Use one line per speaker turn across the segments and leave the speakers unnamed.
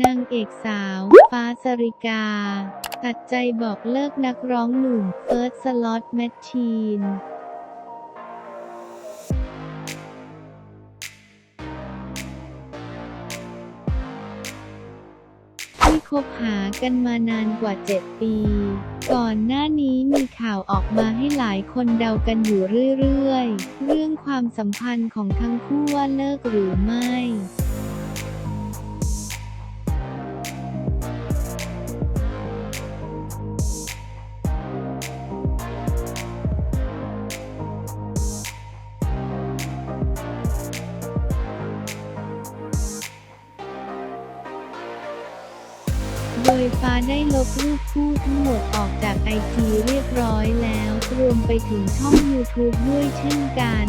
นางเอกสาว ฟ้าสริกา ตัดใจบอกเลิกนักร้องหนุ่มเฟิร์สสล็อตแมชชีนที่คบหากันมานานกว่า 7 ปี ก่อนหน้านี้มีข่าวออกมาให้หลายคนเดากันอยู่เรื่อยๆ เรื่องความสัมพันธ์ของทั้งคู่ว่าเลิกหรือไม่ โดยฟ้าได้ลบรูปคู่ทั้งหมดออกจากไอจีเรียบร้อยแล้ว รวมไปถึงช่อง YouTube ด้วยเช่นกัน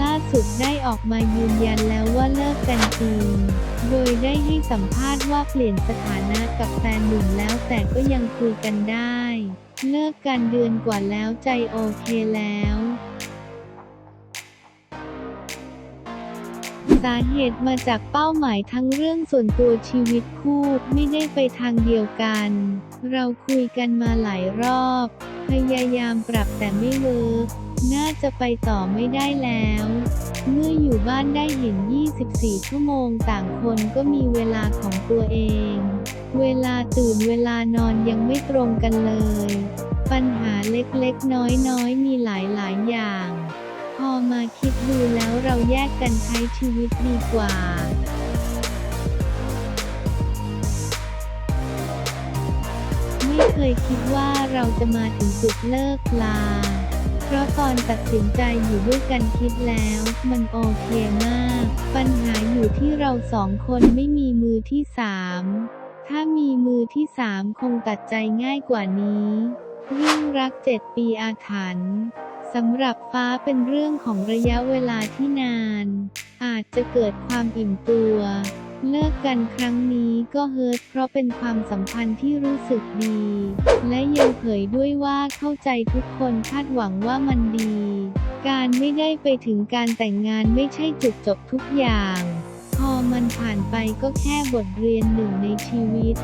ล่าสุดได้ออกมายืนยันแล้วว่าเลิกกันจริง โดยได้ให้สัมภาษณ์ว่าเปลี่ยนสถานะกับแฟนหนุ่มแล้วแต่ก็ยังคุยกันได้ เลิกกันเดือนกว่าแล้วใจโอเคแล้ว สาเหตุมาจากเป้าหมายทั้งเรื่องส่วนตัวชีวิตคู่ไม่ได้ไปทางเดียวกัน เราคุยกันมาหลายรอบ พยายามปรับแต่ไม่เวิกน่าจะไปต่อไม่ได้แล้ว เมื่ออยู่บ้านได้เห็น 24 ชั่วโมงต่างคนก็มีเวลาของตัวเอง เวลาตื่นเวลานอนยังไม่ตรงกันเลย ปัญหาเล็กๆ น้อยๆ มีหลาย คิดดูแล้วเราแยกกันใช้ชีวิตดีกว่าไม่เคยคิดว่าเราจะมาถึงจุดเลิกลา เพราะตอนตัดสินใจอยู่ด้วยกันคิดแล้ว มันโอเคมาก ปัญหาอยู่ที่เราสองคนไม่มีมือที่สาม ถ้ามีมือที่สามคงตัดใจง่ายกว่านี้ เรื่องรักเจ็ดปีอาถรรพ์ สำหรับฟ้าเป็นเรื่องของระยะเวลาที่นาน อาจจะเกิดความอิ่มตัว เลิกกันครั้งนี้ก็เฮิร์ตเพราะเป็นความสัมพันธ์ที่รู้สึกดี และยังเผยด้วยว่าเข้าใจทุกคนคาดหวังว่ามันดี การไม่ได้ไปถึงการแต่งงานไม่ใช่จุดจบทุกอย่าง พอมันผ่านไปก็แค่บทเรียนหนึ่งในชีวิต